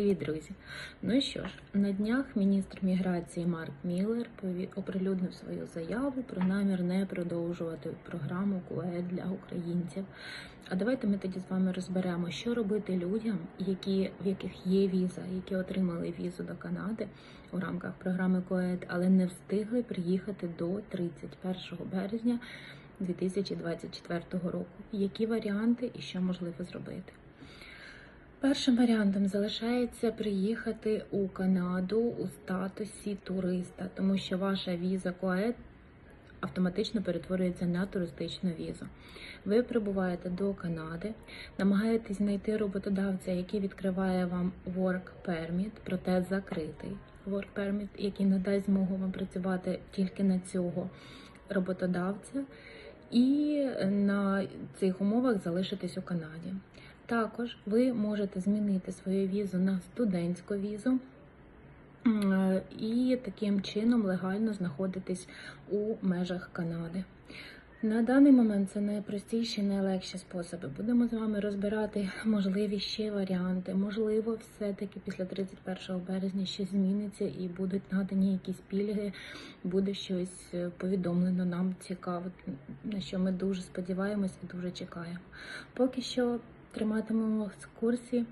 Привіт, друзі! Ну що ж, на днях міністр міграції Марк Міллер оприлюднив свою заяву про намір не продовжувати програму КУЕ для українців. А давайте ми тоді з вами розберемо, що робити людям, які, в яких є віза, які отримали візу до Канади у рамках програми КОЕД, але не встигли приїхати до 31 березня 2024 року. Які варіанти і що можливо зробити? Першим варіантом залишається приїхати у Канаду у статусі туриста, тому що ваша віза КОЕД автоматично перетворюється на туристичну візу. Ви прибуваєте до Канади, намагаєтесь знайти роботодавця, який відкриває вам work permit, проте закритий work permit, який надасть змогу вам працювати тільки на цього роботодавця, і на цих умовах залишитись у Канаді. Також ви можете змінити свою візу на студентську візу і таким чином легально знаходитись у межах Канади. На даний момент це найпростіші, найлегші способи. Будемо з вами розбирати можливі ще варіанти. Можливо, все-таки після 31 березня щось зміниться і будуть надані якісь пільги, буде щось е, повідомлено нам цікаве, на що ми дуже сподіваємось і дуже чекаємо. Поки що триматимемо в курсі